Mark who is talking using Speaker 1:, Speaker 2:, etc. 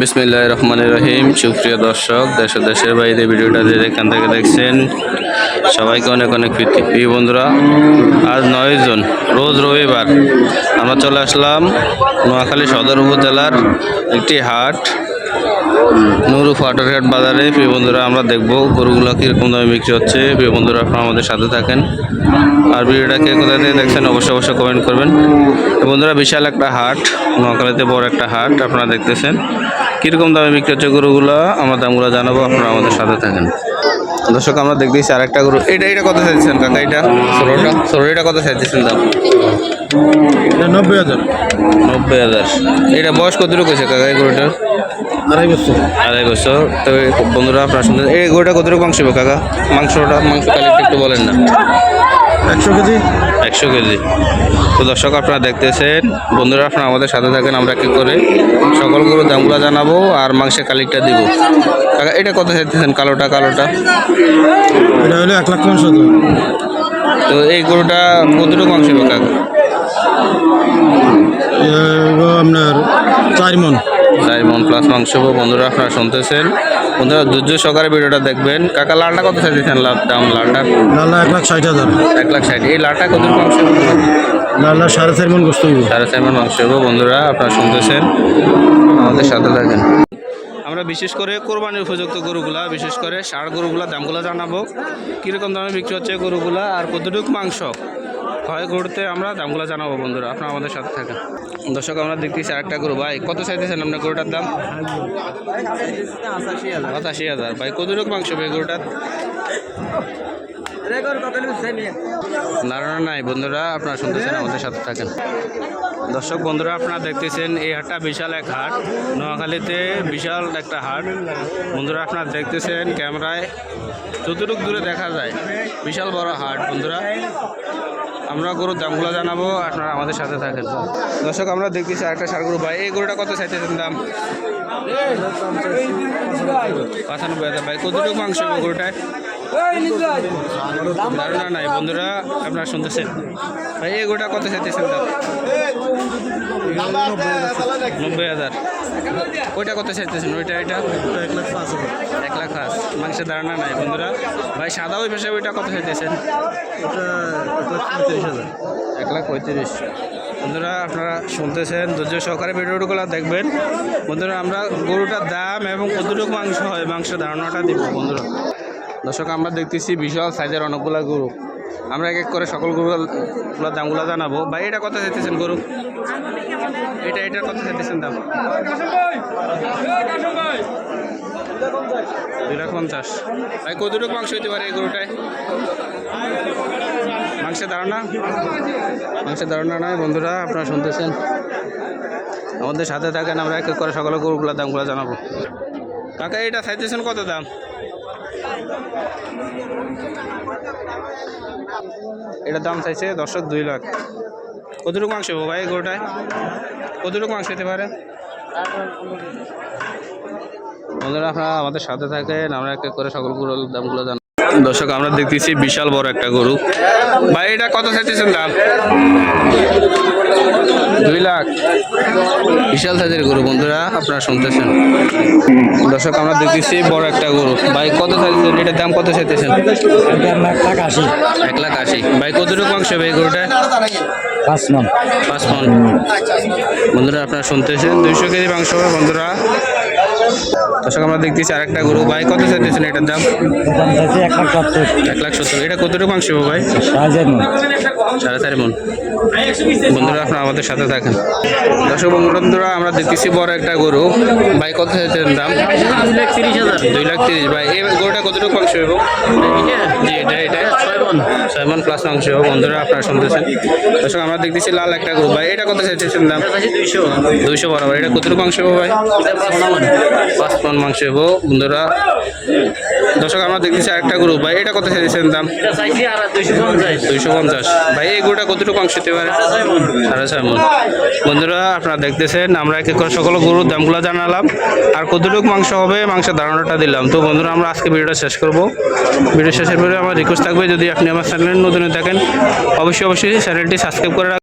Speaker 1: বিসমিল্লাহ রহমান রহিম। সুপ্রিয় দর্শক, দেশ দেশের বাইরে ভিডিওটা যে এখান থেকে দেখছেন, সবাইকে অনেক অনেক প্রীতি। প্রিয় বন্ধুরা, আজ নয় জুন, রোজ রবিবার। আমরা চলে আসলাম নোয়াখালী সদর উপজেলার একটি হাট। নুরু ফাটারঘাট বাজারে। প্রিয় বন্ধুরা, আমরা দেখব গরুগুলো কীরকম দামে বিক্রি হচ্ছে। প্রিয় বন্ধুরা, আপনারা আমাদের সাথে থাকেন। আর ভিডিওটা কে কোথা থেকে দেখছেন, অবশ্যই অবশ্যই কমেন্ট করবেন। বন্ধুরা, বিশাল একটা হাট, নোয়াখালীতে বড় একটা হাট, আপনারা দেখতেছেন। কীরকম দামে বিক্রি হচ্ছে গরুগুলো, আমার দামগুলো জানাব, আপনারা আমাদের সাথে থাকেন। দর্শক আমরা দেখতেছি আরেকটা গরু। এটা এটা কত চাইছেন কাকা? এটা? ষোলোটা। ষোলোটা কত চাইতেছেন দাম?
Speaker 2: এটা নব্বই হাজার।
Speaker 1: নব্বই হাজার। এটা বয়স কতটুকু হয়েছে কাকা এই গরুটার?
Speaker 2: আড়াই বছর।
Speaker 1: আড়াই বছর। তো বন্ধুরা আপনার শুনছেন এই গরুটা কতটুকু মাংস হবে কাকা? মাংসটা মাংস কালেক্ট একটু বলেন না।
Speaker 2: একশো কেজি।
Speaker 1: একশো কেজি। তো দর্শক আপনারা দেখতেছেন বন্ধুরা আপনারা আমাদের সাথে থাকেন আমরা কি করে? সকল গরুর দামগুলো জানাব আর মাংসের কালিকটা দিব। কাকা এটা কত চাইতেছেন কালোটা কালোটা?
Speaker 2: এটা হলো এক লাখ পঞ্চাশ
Speaker 1: তো এই গরুটা কতটুকু মাংস হবে কাকা?
Speaker 2: আপনার চার মন।
Speaker 1: চার মন প্লাস মাংস বন্ধুরা আপনারা শুনতেছেন। বন্ধুরা ধৈর্য সহকারে ভিডিওটা দেখবেন। কাকা লালটা কত চাইতেছেন লাভ দাম লালটা?
Speaker 2: এক লাখ ষাট হাজার।
Speaker 1: এক লাখ ষাট। এই লালটা কত মাংস
Speaker 2: লাল্লা সাড়ে চার মন গোস্ত
Speaker 1: সাড়ে চার মন মাংস বন্ধুরা আপনারা শুনতেছেন। আমাদের সাথে থাকেন আমরা বিশেষ করে কোরবানির উপযুক্ত গরুগুলা বিশেষ করে ষাড় গরুগুলা দামগুলো জানাব। কীরকম দামে বিক্রি হচ্ছে গরুগুলা আর কতটুকু মাংস? হয় গরুতে আমরা দামগুলো জানাব বন্ধুরা, আপনারা আমাদের সাথে থাকেন। দর্শক, আমরা দেখতেছি আরেকটা গরু, ভাই, কত চাইতেছেন আপনার গরুটার দাম? পঁচাশি হাজার, ভাই কতটুকু মাংস ভাই গরুটার? ধারণা নাই বন্ধুরা, আপনারা শুনতেছেন, আমাদের সাথে থাকেন। দর্শক, বন্ধুরা, আপনারা দেখতেছেন, এই হাটটা বিশাল এক হাট। নোয়াখালীতে বিশাল একটা হাট। বন্ধুরা, আপনারা দেখতেছেন, ক্যামেরায় যতটুকু দূরে দেখা যায়, বিশাল বড় হাট, বন্ধুরা। আমরা গরুর দামগুলো জানাব, আপনারা আমাদের সাথে থাকেন। দর্শক, আমরা দেখতেছি আরেকটা সার গরু ভাই। এই গরুটা কত চাইতেছেন দাম? পঁচানব্বই হাজার। ভাই, কতটুকু মাংস গরুটায়? ধারণা নাই বন্ধুরা, আপনারা শুনতেছেন? ভাই, এই গরুটা কত চাইতেছেন দাম? নব্বই হাজার। ওইটা কত চাইতেছেন? ওইটা, এটা?
Speaker 2: এক লাখ পাঁচ। হাজার
Speaker 1: এক লাখ পাঁচ মাংসের ধারণা নাই, বন্ধুরা। ভাই, সাদা ওই পেশায় ওইটা কত চাইতেছেন?
Speaker 2: এক লাখ পঁয়ত্রিশ।
Speaker 1: বন্ধুরা, আপনারা শুনতেছেন, ধৈর্য সহকারে ভিডিওগুলো দেখবেন। বন্ধুরা, আমরা গরুটার দাম এবং কতটুকু মাংস হয় মাংস ধারণাটা দিব, বন্ধুরা। দর্শক, আমরা দেখতেছি বিশাল সাইজের অনেকগুলো গরু। আমরা এক এক করে সকল গরুগুলোর দামগুলো জানাব। ভাই, এটা কত চাইতেছেন গরু? এটা এটার কত চাইতেছেন দাম? দুই লাখ পঞ্চাশ ভাই, কতটুকু মাংস হইতে পারে এই গরুটায়? মাংসের ধারণা? মাংসের ধারণা নয় বন্ধুরা, আপনারা শুনতেছেন। আমাদের সাথে থাকেন, আমরা এক এক করে সকলে গরুগুলোর দামগুলো জানাব। কাকা, এটা চাইতেছেন কত দাম? এটার দাম চাইছে দর্শক দুই লাখ। কতটুকু মাংস হব ভাই গরুটায়? কতটুকু মাংস হতে পারে? বন্ধুরা, আপনারা আমাদের সাথে থাকেন, আমরা এক করে সকল গরুর দামগুলো জানাব দর্শক, আমরা দেখতেছি বিশাল বড় একটা গরু। ভাই, এটা কত চাইতেছেন দাম? দুই লাখ। বিশাল সাইজের গরু বন্ধুরা আপনারা শুনতেছেন। দর্শক আমরা দেখতেছি বড় একটা গরু। ভাই কত সাইজের এটার দাম কত চাইতেছেন?
Speaker 2: এক লাখ আশি।
Speaker 1: এক লাখ আশি। ভাই কতটুকু অংশ ভাই গরুটা
Speaker 2: পাঁচ মন।
Speaker 1: পাঁচ মন। বন্ধুরা আপনারা শুনতেছেন। দুইশো কেজি মাংস বন্ধুরা। দর্শক আমরা দেখতেছি আরেকটা গরু। ভাই কত চাইতেছেন এটার দাম?
Speaker 2: এক লাখ সত্তর।
Speaker 1: এক লাখ সত্তর। এটা কতটুকু মাংস হবে ভাই?
Speaker 2: সাড়ে চার মন।
Speaker 1: বন্ধুরা আপনারা আমাদের সাথে থাকেন। দর্শক বন্ধুরা আমরা দেখতেছি বড় একটা গরু। ভাই কত চাইছেন দাম?
Speaker 2: দুই লাখ তিরিশ। হাজার
Speaker 1: দুই লাখ তিরিশ ভাই এই গরুটা কতটুকু মাংস হবে জি এটা এটা।
Speaker 2: ছয় মন।
Speaker 1: ছয় মন প্লাস মাংস হবে বন্ধুরা আপনারা শুনতেছেন। দর্শক আমরা দেখতেছি লাল একটা গরু। ভাই এটা কত চাইতেছেন দাম?
Speaker 2: দুইশো।
Speaker 1: দুইশো বরাবর। এটা কতটুকু মাংস হবে ভাই? পাঁচ মন মাংস হব বন্ধুরা। দর্শক আমরা দেখতেছি আরেকটা গরু। ভাই এটা কত চাইছেন দাম?
Speaker 2: দুইশো পঞ্চাশ।
Speaker 1: ভাই এই গরুটা কতটুকু মাংস হতে পারে? সাড়ে ছয় মন। বন্ধুরা আপনারা দেখতেছেন আমরা এক করে সকল গরুর দামগুলো জানালাম। আর কতটুকু মাংস হবে মাংসের ধারণাটা দিলাম। তো বন্ধুরা আমরা আজকে ভিডিওটা শেষ করব। ভিডিও শেষের পরে আমার রিকোয়েস্ট থাকবে যদি আপনি আমার চ্যানেলের নতুন থাকেন অবশ্যই অবশ্যই চ্যানেলটি সাবস্ক্রাইব করে রাখবেন।